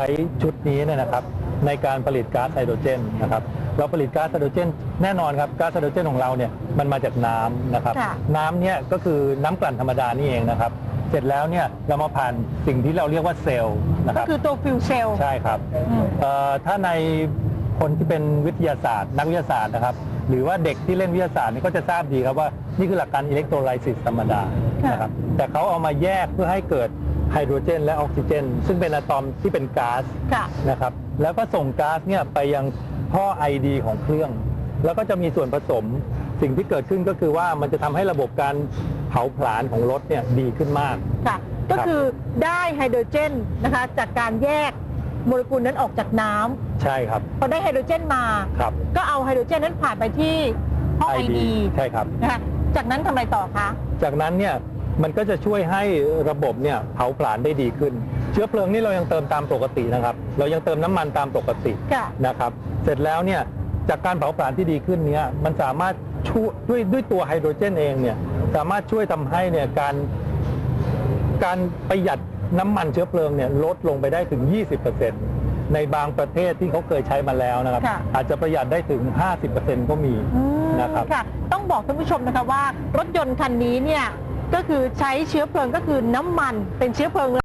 ใช้ชุดนี้เนยนะครับในการผลิตก๊าซไฮโดรเจนนะครับเราผลิตก๊าซไฮโดรเจน แน่นอนครับก๊าซไฮโดรเจนของเราเนี่ยมันมาจากน้ำนะครับค่ะ น้ำเนี่ยก็คือน้ำกลั่นธรรมดานี่เองนะครับ เสร็จแล้วเนี่ยเรามาผ่านสิ่งที่เราเรียกว่าเซลล์นะคก็รับคือตัวฟิวเซลใช่ครับอืม เอ่อถ้าในคนที่เป็นวิทยาศาสตร์ นักวิทยาศาสตร์นะครับ หรือว่าเด็กที่เล่นวิทยาศาสตร์นี่ก็จะทราบดีครับว่านี่คือหลักการอิเล็กโทรไลซิสธรรมดาค่ะนะครับแต่เขาเอามาแยกเพื่อให้เกิด ไฮโดรเจนและออกซิเจน ซึ่งเป็นอะตอมที่เป็นก๊าซค่ะ นะครับ แล้วก็ส่งก๊าซเนี่ยไปยังท่อไอดีของเครื่อง แล้วก็จะมีส่วนผสม สิ่งที่เกิดขึ้นก็คือว่ามันจะทำให้ระบบการเผาผลาญของรถเนี่ยดีขึ้นมาก ค่ะ ก็คือได้ไฮโดรเจนนะคะจากการแยกโมเลกุลนั้นออกจากน้ำใช่ครับ พอได้ไฮโดรเจนมา ครับ ก็เอาไฮโดรเจนนั้นผ่านไปที่ห้องไอ ID ดีใช่ครับ นะคะจากนั้นทำอะไรต่อคะ จากนั้นเนี่ย มันก็จะช่วยให้ระบบเนี่ยเผาผลาญได้ดีขึ้น เชื้อเพลิงนี่เรายังเติมตามปกตินะครับ เรายังเติมน้ำมันตามปกติค่ะ นะครับ เสร็จแล้วเนี่ยจากการเผาผลาญที่ดีขึ้นเนี้มันสามารถช่วยด้วยด้วยตัวไฮโดรเจนเองเนี่ยสามารถช่วยทำให้เนี่ยการการประหยัดน้ำมันเชื้อเพลิงเนี่ยลดลงไปได้ถึง 20%ในบางประเทศที่เขาเคยใช้มาแล้วนะครับ ค่ะ อาจจะประหยัดได้ถึง 50%ก็มี อืมนะครับ ค่ะ ต้องบอกท่านผู้ชมนะคะว่า รถยนต์คันนี้เนี่ย ก็คือใช้เชื้อเพลิงก็คือน้ำมันเป็นเชื้อเพลิง